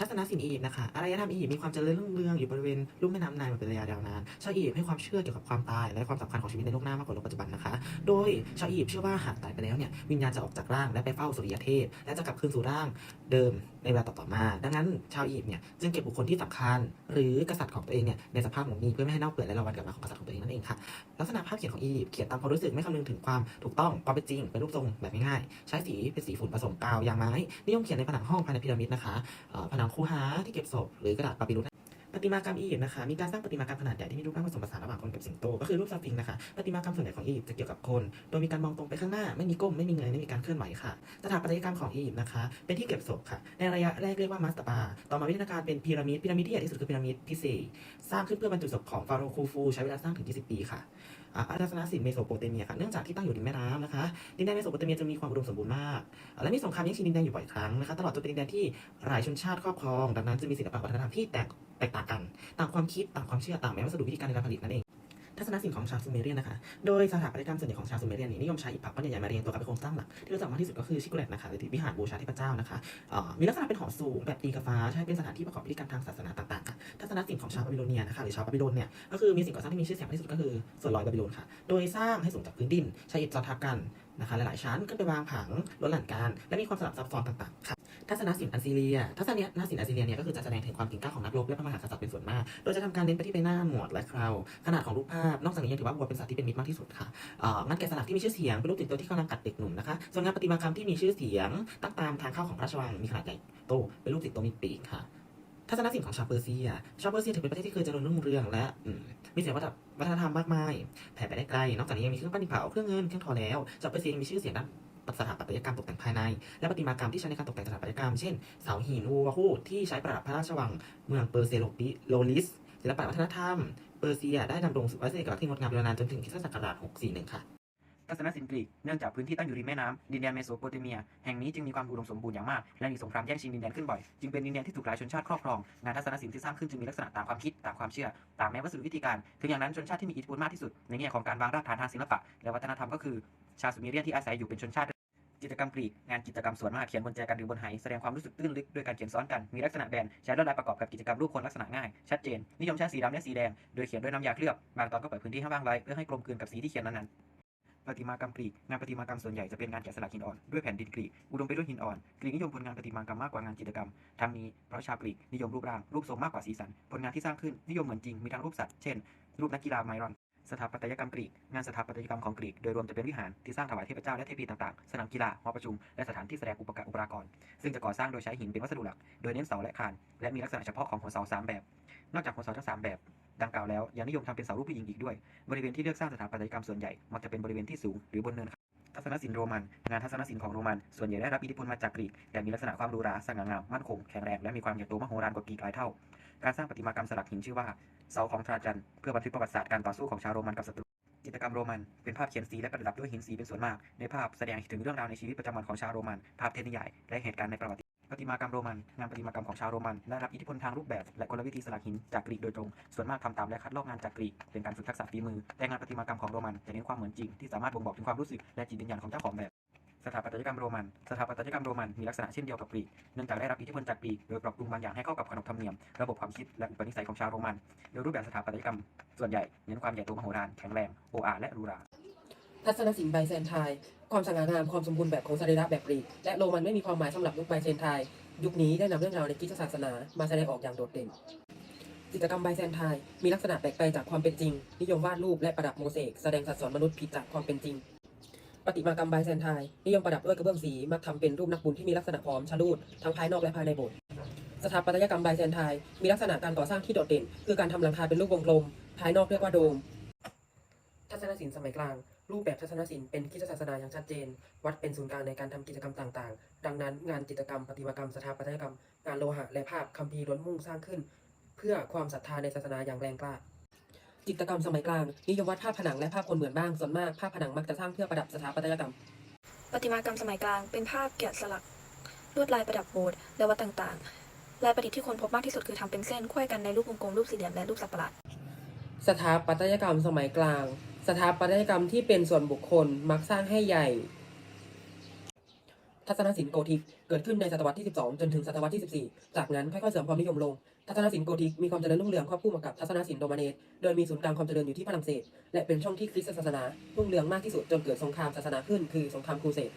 ทัศนศิลป์อียิปต์นะคะอารยธรรมอียิปต์มีความเจริญรุ่งเรืองอยู่บริเวณลุ่มแม่น้ำไนล์มาเป็นระยะยาวนานชาวอียิปต์ให้ความเชื่อเกี่ยวกับความตายและความสำคัญของชีวิตในโลกหน้ามากกว่าโลกปัจจุบันนะคะ โดยชาวอียิปต์เชื่อว่าหากตายไปแล้วเนี่ยวิญญาณจะออกจากร่างและไปเฝ้าสุริยเทพ และจะกลับคืนสู่ร่างเดิมในเวลาต่อๆมา ดังนั้นชาวอียิปต์เนี่ยจึงเก็บบุคคลที่สำคัญ หรือกษัตริย์ของตัวเองเนี่ยในสภาพหมองมีเพื่อไม่ให้เน่าเปื่อยและระวันกับมาของกษัตริย์ของตัวเองนั่นเองค่ะลักษณะภาพเขียนของอียิปต์เขียนตามความรู้สึกไม่คำนึงถึงความถูกต้องความเป็นจริงเป็นรูปทรงแบบง่ายๆใช้สีเป็นสีฝุ่นผสมกาวยางไม้นิยมเขียนในผนังห้องภายในพีระมิดนะคะผนังคูหาที่เก็บศพหรือกระดาษปาปิรุสประติมากรรมอียิปต์นะคะ มีการสร้างประติมากรรมขนาดใหญ่ที่มีรูปร่างผสมผสานระหว่างคนกับสิงโต ก็คือรูปสฟิงค์นะคะประติมากรรมส่วนใหญ่ของอียิปต์จะเกี่ยวกับคน โดยมีการมองตรงไปข้างหน้า ไม่มีก้ม ไม่มีเงย ไม่มีการเคลื่อนไหวค่ะ สถาปัตยกรรมของอียิปต์นะคะ เป็นที่เก็บศพค่ะ ในระยะแรกเรียกว่ามัสตาบา ต่อมาวิวัฒนาการเป็นพีระมิด พีระมิดที่ใหญ่ที่สุดคือพีระมิดพิเศษ สร้างขึ้นเพื่อบรรจุศพของฟาโรห์คูฟู ใช้เวลาสร้างถึง 20 ปีค่ะ อาณาราสนาสินเมโสโปเตเมียค่ะเนื่องจากที่ตั้งอยู่ริมแม่น้ำนะคะดินแดนเมโสโปเตเมียจะมีความอุดมสมบูรณ์มาก และมีสงครามแย่งชิงดินแดนอยู่บ่อยครั้งนะคะตลอดจนเป็นดินแดนที่หลายชนชาติครอบครอง ดังนั้นจะมีศิลปะวัฒนธรรมที่แตกแตกต่างกัน ต่างความคิดต่างความเชื่อต่างแม้วัสดุวิธีการในการผลิตนั่นเอง ทัศนศิลป์ของชาวซูเมเรียนนะคะ โดยสถาปัตยกรรมส่วนใหญ่ของชาวซูเมเรียนนี่นิยมใช้อิฐผักก้อนใหญ่ๆมาเรียงตัวกันเป็นโครงสร้างหลัก ที่รู้จักมากที่สุดก็คือชิกุเลตนะคะหรือวิหารบูชาเทพเจ้านะคะมีลักษณะเป็นหอสูงแบบตีกับฟ้าใช้เป็นสถานที่ประกอบพิธีกรรมทางศาสนาต่างๆค่ะทัศนศิลป์ของชาวบาบิโลเนียนะคะหรือชาวบาบิโลนเนี่ยก็คือมีสิ่งก่อสร้างที่มีชื่อเสียงมากที่สุดก็คือส่วนลอยบาบิโลนค่ะ โดยสร้างให้สูงจากพื้นดินใช้อิฐซ้อนทับกันนะคะหลายๆชั้นขึ้นไปวางผังล้นหลั่นกันและมีความสลับซับซ้อนต่างๆค่ะ ทัศนศิลป์อันซีเรีย ทัศนศิลป์อันซีเรียเนี่ยก็คือจะแสดงถึงความเก่งกล้าของนักรบและพระมหากษัตริย์เป็นส่วนมาก โดยจะทำการเน้นไปที่ใบหน้าหมวดและคราวขนาดของรูปภาพ นอกจากนี้ยังถือว่าวัวเป็นสัตว์ที่เป็นมิตรมากที่สุดค่ะอ่องานแกะสลักที่มีชื่อเสียงเป็นรูปติดตัวที่กำลังกัดเด็กหนุ่มนะคะ ส่วนงานประติมากรรมที่มีชื่อเสียงตั้งตามทางเข้าของพระราชวังมีขนาดใหญ่โตเป็นรูปติดตัวมีปีกค่ะทัศนศิลป์ของชาวเปอร์เซีย ชาวเปอร์เซียถือเป็นประเทศที่เคยเจริญรุ่งเรืองและมีศิลปวัฒนธรรมมากมาย แผ่ไปได้ไกล นอกจากนี้ยังมีเครื่องปั้นดินเผา เครื่องเงิน เครื่องทอแล้ว ชาวเปอร์เซียยังมีชื่อเสียงด้าน สถาปัตยกรรมตกแต่งภายใน และประติมากรรมที่ใช้ในการตกแต่งสถาปัตยกรรม เช่น เสาหินวัวคู่ที่ใช้ประดับพระราชวังเมืองเปอร์เซโลปิโลลิสศิลปะวัฒนธรรม เปอร์เซีย ได้ดำรงไว้ซึ่งเอกลักษณ์ที่งดงามยาวนานจนถึงคริสตศักราช 641 ค่ะทัศนศิลป์กรีกเนื่องจากพื้นที่ตั้งอยู่ริมแม่น้ำดินแดนเมโสโปเตเมีย แห่งนี้จึงมีความอุดมสมบูรณ์อย่างมาก และมีสงครามแย่งชิงดินแดนขึ้นบ่อย จึงเป็นดินแดนที่ถูกหลายชนชาติครอบครอง งานทัศนศิลป์ที่สร้างขึ้นจึงมีลักษณะตามความคิดตามความเชื่อ ตามแม้วัสดุวิธีการ ถึงอย่างนั้นชนชาติที่มีอิทธิพลมากที่สุดในแง่ของการวางรากฐานทางศิลปะ และวัฒนธรรมก็คือ ชาวซูเมเรียนที่อาศัยอยู่เป็นชนชาติ จิตรกรรมกรีกงานจิตรกรรมสวนมากเขียนบนแจกันหรือบนไหแสดงความรู้สึกตื้นลึกด้วยการเขียนซ้อนกันมีลักษณะแบนใช้ลวดลายประกอบกับกิจกรรมรูปคนลักษณะง่ายชัดเจนนิยมใช้สีดำและสีแดงโดยเขียนด้วยน้ำยาเคลือบบางตอนก็เปล่อยพื้นที่ให้ว่างไว้เพื่อให้กลมกลืนกับสีที่เขียนนั้นๆประติมากรรมกรีกงานประติมากรรมส่วนใหญ่จะเป็นงานแกะสลักหินอ่อนด้วยแผ่นดินกรีกอุดมไปด้วยหินอ่อนกรีกนิยมผลงานประติมากรรมมากกว่างานจิตรกรรมทั้งนี้เพราะชาวกรีกนิยมรูปร่างรูปทรงมากกว่าสีสันผลงานที่สร้างขึ้นนิยมเหมือนจริงมีทั้งรูปสัตว์เช่นรูปนักกีฬาไมรอน สถาปัตยกรรมกรีก งานสถาปัตยกรรมของกรีก โดยรวมจะเป็นวิหารที่สร้างถวายเทพเจ้าและเทพีต่างๆ สนามกีฬา หอประชุม และสถานที่แสดงอุปการอุปรากรซึ่งจะก่อสร้างโดยใช้หินเป็นวัสดุหลัก โดยเน้นเสาและคาน และมีลักษณะเฉพาะของหัวเสาสามแบบ นอกจากหัวเสาทั้งสามแบบ ดังกล่าวแล้ว ยังนิยมทำเป็นเสารูปผู้หญิงอีกด้วย บริเวณที่เลือกสร้างสถาปัตยกรรมส่วนใหญ่ มักจะเป็นบริเวณที่สูงหรือบนเนินทัศนศิลป์โรมัน งานทัศนศิลป์ของโรมัน ส่วนใหญ่ได้รับอิทธิพลมาจากกรีก แต่มีลักษณะความหรูหราสง่างาม มั่นคง แข็งแรง และมีความใหญ่โตมโหฬารกว่ากรีกหลายเท่า การสร้างประติมากรรมสลักหินชื่อว่าเสาของทราจันเพื่อบันทึกประวัติศาสตร์การต่อสู้ของชาวโรมันกับศัตรูจิตรกรรมโรมันเป็นภาพเขียนสีและประดับด้วยหินสีเป็นส่วนมาก ในภาพแสดงถึงเรื่องราวในชีวิตประจำวันของชาวโรมัน ภาพเทนิยายและเหตุการณ์ในประวัติประติมากรรมโรมัน งานประติมากรรมของชาวโรมันได้รับอิทธิพลทางรูปแบบ และกลวิธีสลักหินจากกรีกโดยตรง ส่วนมากทำตามและคัดลอกงานจากกรีกเป็นการฝึกทักษะฝีมือ แต่งานประติมากรรมของโรมันจะเน้นความเหมือนจริงที่สามารถบ่งบอกถึงความรู้สึกและจิตวิญญาณของเจ้าของแบบ สถาปัตยกรรมโรมัน สถาปัตยกรรมโรมันมีลักษณะเช่นเดียวกับกรีก เนื่องจากได้รับอิทธิพลจากกรีกโดยปรับปรุงบางอย่างให้เข้ากับขนบธรรมเนียม ระบบความคิดและอุปนิสัยของชาวโรมัน โดยรูปแบบสถาปัตยกรรมส่วนใหญ่เน้นความใหญ่โตมโหฬารแข็งแรงโออาและหรูหราทัศนศิลป์ไบแซนไทน์ความสง่างามความสมบูรณ์แบบของสรีระแบบกรีก และโรมันไม่มีความหมายสำหรับยุคไบแซนไทน์ยุคนี้ได้นำเรื่องราวในคริสตศาสนามาแสดงออกอย่างโดดเด่นจิตกรรมไบแซนไทน์มีลักษณะแปลกไปจากความเป็นจริง นิยมวาดรูปและประดับโมเสกแสดงสัดส่วนมนุษย์ผิดจากความเป็นจริง ปฏิมากรรมไบแซนไทน์นิยมประดับด้วยกระเบื้องสีมักทำเป็นรูปนักบุญที่มีลักษณะผอมชะลูดทั้งภายนอกและภายในโบสถ์สถาปัตยกรรมไบแซนไทน์มีลักษณะการก่อสร้างที่โดดเด่น คือการทำหลังคาเป็นรูปวงกลม ภายนอกเรียกว่าโดม ทัศนศิลป์สมัยกลาง รูปแบบทัศนศิลป์เป็นคริสตศาสนาอย่างชัดเจน วัดเป็นศูนย์กลางในการทำกิจกรรมต่างๆ ดังนั้น งานจิตรกรรมประติมากรรมสถาปัตยกรรม งานโลหะและภาพคัมภีร์ล้วนมุ่งสร้างขึ้น เพื่อความศรัทธาในศาสนาอย่างแรงกล้า จิตรกรรมสมัยกลาง นิยมวาดภาพผนังและภาพคนเหมือนบ้างส่วนมากภาพผนังมักจะสร้างเพื่อประดับสถาปัตยกรรม ประติมากรรมสมัยกลาง เป็นภาพแกะสลักลวดลายประดับโบสถ์และวัดต่างๆลายประดิษฐ์ที่คนพบมากที่สุดคือทำเป็นเส้นควยกันในรูปวงกลมรูปสี่เหลี่ยมและรูปสัตว์ประหลาดสถาปัตยกรรมสมัยกลาง สถาปัตยกรรมที่เป็นส่วนบุคคลมักสร้างให้ใหญ่ ทัศนศิลป์โกธิกเกิดขึ้นในศตวรรษที่ 12 จนถึงศตวรรษที่ 14 จากนั้นค่อยๆเสริมความนิยมลง ทัศนศิลป์โกธิกมีความเจริญรุ่งเรืองควบคู่มากับทัศนศิลป์โรมาเนสโดยมีศูนย์กลางความเจริญอยู่ที่ฝรั่งเศส และเป็นช่องที่คริสต์ศาสนารุ่งเรืองมากที่สุดจนเกิดสงครามศาสนาขึ้นคือสงครามครูเสด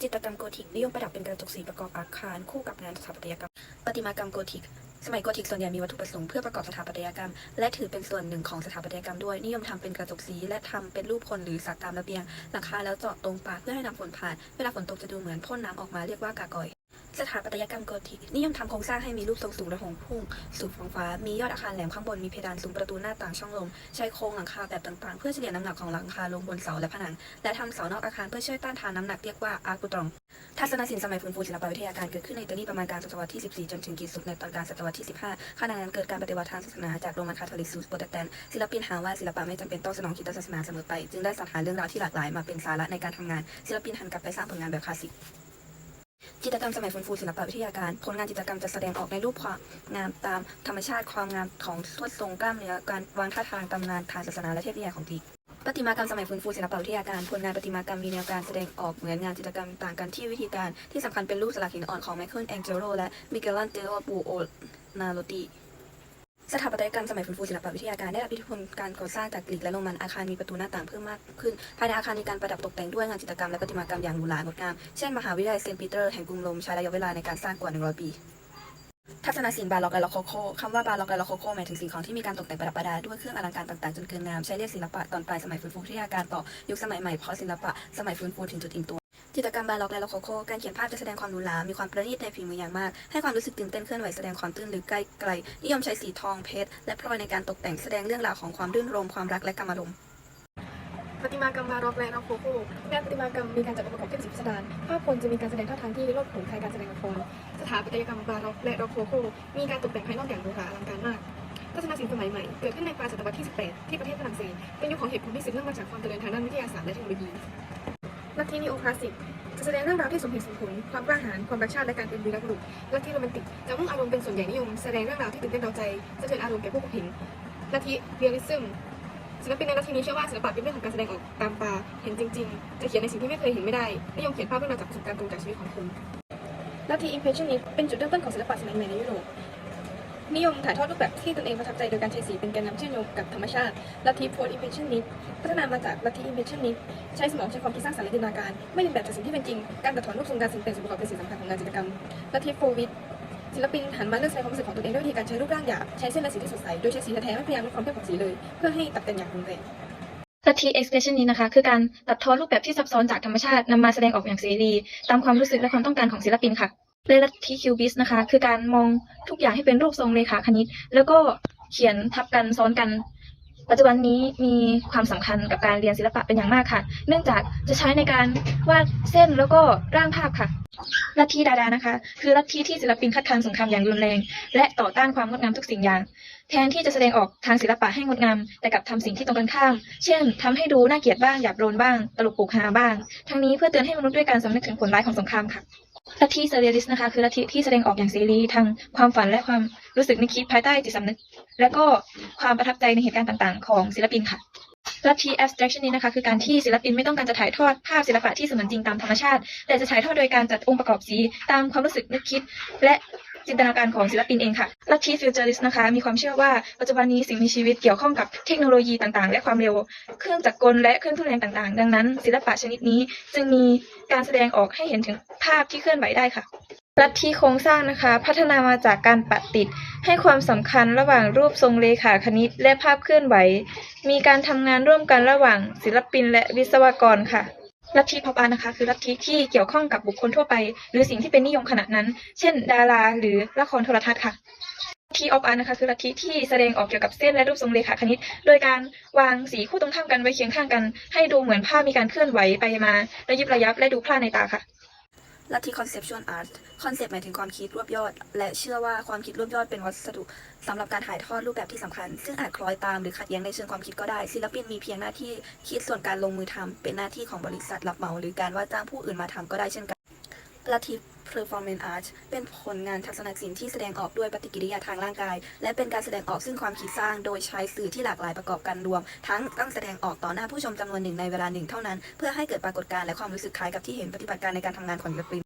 จิตรกรรมโกธิกนิยมประดับเป็นกระจกสีประกอบอาคารคู่กับงานสถาปัตยกรรม ประติมากรรมโกธิก สมัยโกธิกส่วนใหญ่มีวัตถุประสงค์เพื่อประกอบสถาปัตยกรรม และถือเป็นส่วนหนึ่งของสถาปัตยกรรมด้วยนิยมทำเป็นกระจกสีและทำเป็นรูปคนหรือสัตว์ตามระเบียง หลังคาแล้วเจาะตรงปากเพื่อให้น้ำฝนผ่าน เวลาฝนตกจะดูเหมือนพ่นน้ำออกมาเรียกว่ากากอย สถาปัตยกรรมโกธิกนิยมทำโครงสร้างให้มีรูปทรงสูงและหงพุ่ง สู่ท้องฟ้า มียอดอาคารแหลมข้างบน มีเพดานสูงประตูหน้าต่างช่องลม ใช้โครงหลังคาแบบต่างๆ เพื่อเฉลี่ยน้ำหนักของหลังคาลงบนเสาและผนัง และทำเสานอกอาคารเพื่อช่วยต้านทานน้ำหนักเรียกว่าอาร์กุตรอง ทัศนศิลป์สมัยฟื้นฟูศิลปวิทยาการเกิดขึ้นในอิตาลีประมาณกลางศตวรรษที่ 14 จนถึงขีสุดในตอนกลางศตวรรษที่ 15ขณะนั้นเกิดการปฏิวัติทางศาสนาจากโรมันคาทอลิกสู่โปรเตสแตนต์ศิลปินหาว่าศิลปะไม่จำเป็นต้องสนองคิดศาสนาเสมอไป จึงได้สรรหาเรื่องราวที่หลากหลายมาเป็นสาระในการทำงานศิลปินหันกลับไปสร้างผลงานแบบคลาสสิก จิตรกรรมสมัยฟื้นฟูศิลปวิทยาการ ผลงานจิตรกรรมจะแสดงออกในรูปความงามตามธรรมชาติความงามของทวดทรงกล้ามเนื้อการวางท่าทางตำนานทางศาสนาและเทพนิยายของทีประติมากรรมสมัยฟื้นฟูศิลปวิทยาการ ผลงานประติมากรรมมีแนวการแสดงออกเหมือนงานจิตรกรรมต่างกันที่วิธีการที่สำคัญเป็นรูปสลักหินอ่อนของไมเคิลแองเจโลและมิเกลันเจโรบูโอนาโรติ สถาปัตยกรรมสมัยฟื้นฟูศิลปวิทยาการได้รับอิทธิพลการก่อสร้างจากกรีกและโรมันอาคารมีประตูหน้าต่างเพิ่มมากขึ้น ภายในอาคารมีการประดับตกแต่งด้วยงานจิตรกรรมและประติมากรรมอย่างหรูหรางดงาม เช่นมหาวิทยาลัยเซนต์ปีเตอร์แห่งกรุงโรมใช้ระยะเวลาในการสร้างกว่า 100 ปีทัศนศิลป์บาร็อกและล็อกโคโคคำว่าบาร็อกและล็อกโคโคหมายถึงสิ่งของที่มีการตกแต่งประดับประดาด้วยเครื่องอลังการต่างๆจนเกินงามใช้เรียกศิลปะตอนปลายสมัยฟื้นฟูวิทยาการต่อยุคสมัยใหม่เพราะศิลปะสมัยฟื้นฟูถึงจุดอิ่มตัว จิตรกรรมบาร็อกและล็อกโคโคการเขียนภาพจะแสดงความหรูหรา มีความประณีตในฝีมืออย่างมาก ให้ความรู้สึกตื่นเต้นเคลื่อนไหวแสดงความตื้นลึกใกล้ไกล นิยมใช้สีทองเพชร และพลอยในการตกแต่งแสดงเรื่องราวของความรื่นรมความรักและกรรมอารมณ์ประติมากรรมบาร็อกและร็อกโคโคงานประติมากรรมมีการจัดองค์ประกอบที่เป็นสิบพิสดารภาพคนจะมีการแสดงท่าทางที่โลดโผนคล้ายการแสดงละครสถาปัตยกรรมบาร็อกและร็อกโคโคมีการตกแต่งภายนอกอย่างหรูหราอลังการมากทัศนศิลป์สมัยใหม่เกิดขึ้นในปลายศตวรรษที่ 18 ที่ประเทศฝรั่งเศสเป็นยุคของเหตุผลที่สืบเนื่องมาจากความเจริญทางด้านวิทยาศาสตร์และเทคโนโลยี ลัทธินิโอคลาสสิกจะแสดงเรื่องราวที่สมเหตุสมผล ความกล้าหาญ ความรักชาติและการเป็นวีรบุรุษลัทธิโรแมนติกจะมุ่งอารมณ์เป็นส่วนใหญ่นิยม แสดงเรื่องราวที่ตื่นเต้นเราใจสะเทือนอารมณ์แก่ผู้พบเห็นลัทธิเรียลลิซึมศิลปินในลัทธินี้เชื่อว่าศิลปะเป็นเรื่องของการแสดงออกตามตาเห็นจริง ๆ จะเขียนในสิ่งที่ไม่เคยเห็นไม่ได้นิยมเขียนภาพเรื่องราวจากประสบการณ์ตรงจากชีวิตของคนลัทธิอิมเพรสชันนิสเป็นจุดเริ่มต้นของศิลปะสมัยใหม่ในยุโรป นิยมถ่ายทอดรูปแบบที่ตนเองประทับใจโดยการใช้สีเป็นแกนนำเชื่อมโยงกับธรรมชาติลัทธิโพสอิมเพรสชันนิสพัฒนามาจากลัทธิอิมเพรสชันนิสใช้สมองใช้ความคิดสร้างสรรค์และจินตนาการ ไม่เรียนแบบจากสิ่งที่เป็นจริง การตัดถอนรูปทรงการสิ่งเป็นส่วนประกอบเป็นสิ่งสำคัญของงานจิตรกรรมลัทธิโฟวิดศิลปินหันมาเลือกใช้ความรู้สึกของตนเองด้วยวิธีการใช้รูปร่างหยาบใช้เส้นและสีที่สดใสโดยใช้สีแท้ไม่พยายามลดความเข้มของสีเลย เพื่อให้ตัดแต่งอย่างรุนแรงลัทธิ expression นี้นะคะ คือการตัดทอนรูปแบบที่ซับซ้อนจากธรรมชาตินำมาแสดงออกอย่างเสรี ตามความรู้สึกและความต้องการของศิลปินค่ะ และลัทธิ cubist นะคะ คือการมองทุกอย่างให้เป็นรูปทรงเรขาคณิต แล้วก็เขียนทับกันซ้อนกัน ปัจจุบันนี้มีความสำคัญกับการเรียนศิลปะเป็นอย่างมากค่ะ เนื่องจากจะใช้ในการวาดเส้นแล้วก็ร่างภาพค่ะลัทธิดาดานะคะ คือลัทธิที่ศิลปินคัดค้านสงครามอย่างรุนแรง และต่อต้านความงดงามทุกสิ่งอย่าง แทนที่จะแสดงออกทางศิลปะให้งดงามแต่กลับทำสิ่งที่ตรงกันข้าม เช่นทำให้ดูน่าเกลียดบ้างหยาบโลนบ้าง ตลกปลุกฮาบ้าง ทั้งนี้เพื่อเตือนให้มนุษย์ด้วยการสำนึกถึงผลร้ายของสงครามค่ะ ลัทธิเซเรียลิส์นะคะคือลัทธิที่แสดงออกอย่างเสรีทางความฝันและความรู้สึกนึกคิดภายใต้จิตสำนึก และก็ความประทับใจในเหตุการณ์ต่างๆ ของศิลปินค่ะลัทธิ abstraction นี้นะคะคือการที่ศิลปินไม่ต้องการจะถ่ายทอดภาพศิลปะที่เสมือนจริงตามธรรมชาติ แต่จะถ่ายทอดโดยการจัดองค์ประกอบสีตามความรู้สึกนึกคิด และ จินตนาการของศิลปินเองค่ะลัทธิ futurist นะคะ มีความเชื่อว่าปัจจุบันนี้สิ่งมีชีวิตเกี่ยวข้องกับเทคโนโลยีต่างๆ และความเร็ว เครื่องจักรกลและเครื่องทุนแรงต่างๆ ดังนั้น ศิลปะชนิดนี้จึงมีการแสดงออกให้เห็นถึงภาพที่เคลื่อนไหวได้ค่ะลัทธิโครงสร้างนะคะ พัฒนามาจากการปัดติดให้ความสำคัญระหว่างรูปทรงเลขาคณิตและภาพเคลื่อนไหว มีการทำงานร่วมกันระหว่างศิลปินและวิศวกรค่ะ ลัทธิพอปานะคะ คือลัทธิที่เกี่ยวข้องกับบุคคลทั่วไป หรือสิ่งที่เป็นนิยมขณะนั้น เช่น ดาราหรือละครโทรทัศน์ค่ะลัทธิออฟอาร์นะคะคือลัทธิที่แสดงออกเกี่ยวกับเส้นและรูปทรงเรขาคณิต โดยการวางสีคู่ตรงข้ามกันไว้เคียงข้างกัน ให้ดูเหมือนภาพมีการเคลื่อนไหวไปมาระยิบระยับและดูพลาดในตาค่ะ ลัทธิ conceptual art คอนเซปต์หมายถึงความคิดรวบยอด และเชื่อว่าความคิดรวบยอดเป็นวัสดุสำหรับการถ่ายทอดรูปแบบที่สำคัญ ซึ่งอาจคล้อยตามหรือขัดแย้งในเชิงความคิดก็ได้ ศิลปินมีเพียงหน้าที่คิดส่วนการลงมือทำเป็นหน้าที่ของบริษัทรับเหมา หรือการว่าจ้างผู้อื่นมาทำก็ได้เช่นกันลัทธิ performance art เป็นผลงานทัศนศิลป์ที่แสดงออกด้วยปฏิกิริยาทางร่างกาย และเป็นการแสดงออกซึ่งความคิดสร้าง โดยใช้สื่อที่หลากหลายประกอบกันรวม ทั้งต้องแสดงออกต่อหน้าผู้ชมจำนวนหนึ่งในเวลาหนึ่งเท่านั้น เพื่อให้เกิดปรากฏการณ์และความรู้สึกคล้ายกับที่เห็นปฏิบัติการในการทำงานของศิลปิน